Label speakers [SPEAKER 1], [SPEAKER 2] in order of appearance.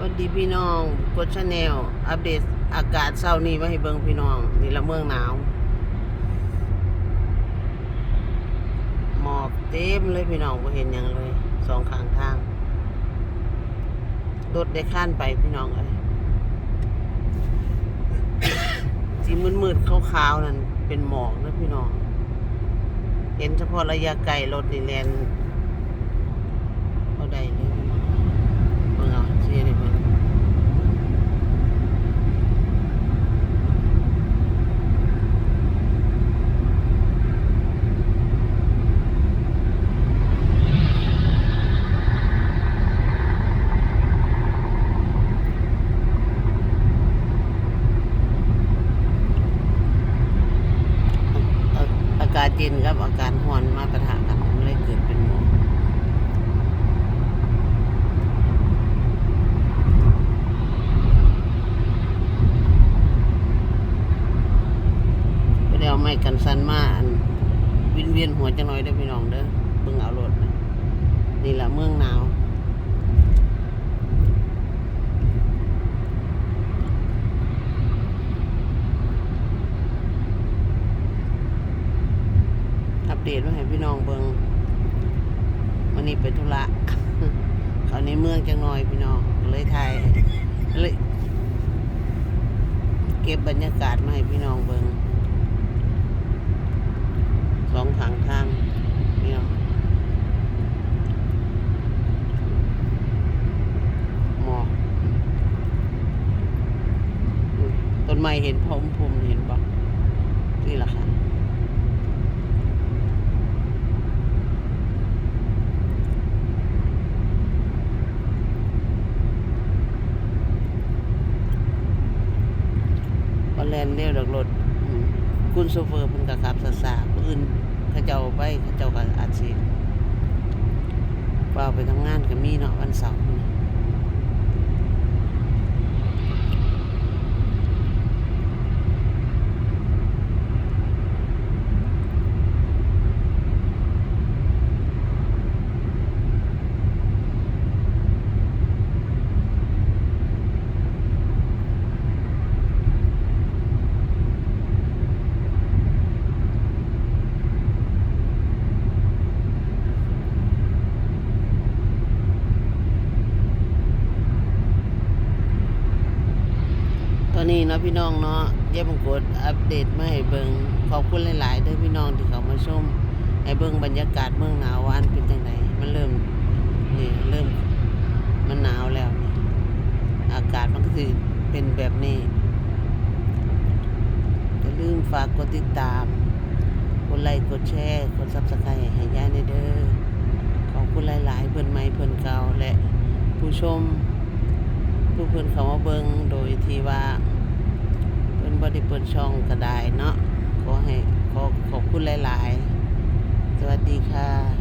[SPEAKER 1] สวัสดีพี่น้องกดชาแนลอัปเดตอากาศเช้านี้มาให้เบิ่งพี่น้อง นี่ละเมืองหนาว หมอกเต็มเลยพี่น้องบ่เห็นหยังเลย สองข้างทางรถได้ข้านไปพี่น้องเอ้ยสีมืดๆขาวๆนั่นเป็นหมอกนะพี่น้อง เห็นเฉพาะระยะไกลรถนี่แลนเอาได้เลยพี่น้องเบิ่งเอาสิได้เบิ่ง อะอา กาศเย็นครับ อากาศร้อนมาประทะกันมันเลยเกิดเป็นหมอกไปเดี๋ยวไม่กันสันมาอันวินเวียนหัวจังหน่อยเด้พี่น้องเด้อเบิ่งเอารถนี่แหละเมืองหนาว อัป เดตมาให้พี่น้องเบิงวันนี้ไปธุระเขาในเมืองจังหน่อยพี่น้องเลยถ่ายเลยเก็บบรรยากาศมาให้พี่น้องเบิงสองทางทางพี่น้องหมอกต้นไม้เห็นพมพมเห็นปะนี่แหละค่ะ ก็ แล่นเร็วดอกรถอืมคุณโซเฟอร์เพิ่นก็ขับซาๆผู้อื่นเขาเจ้าไปเขาเจ้าก็อาจสิเฝ้าไปทำงานก็มีเนาะวันเสาร์นี่ ตอนนี้เนาะพี่น้องเนาะเย่บังกดอัปเดตมาให้เบิงขอบคุณหลายๆด้อพี่น้องที่เขามาชมให้เบิงบรรยากาศเมืองหนาววาอันเป็นจังไดมันเริ่มนี่เริ่มมันหนาวแล้วนี่อากาศมันก็สิเป็นแบบนี้อย่าลืมฝากกดติดตามกดไลค์กดแชร์กด Subscribe ให้ยายในเด้อขอบคุณหลาย ๆ เพิ่อนใหม่เพิ่อนเก่าและผู้ชม ผู้เพิ่นเขามาเบิงโดยที่ว่าเพิ่นบ่ได้เปิดช่องก็ได้เนาะขอให้ขอขอบคุณหลาย ๆ สวัสดีค่ะ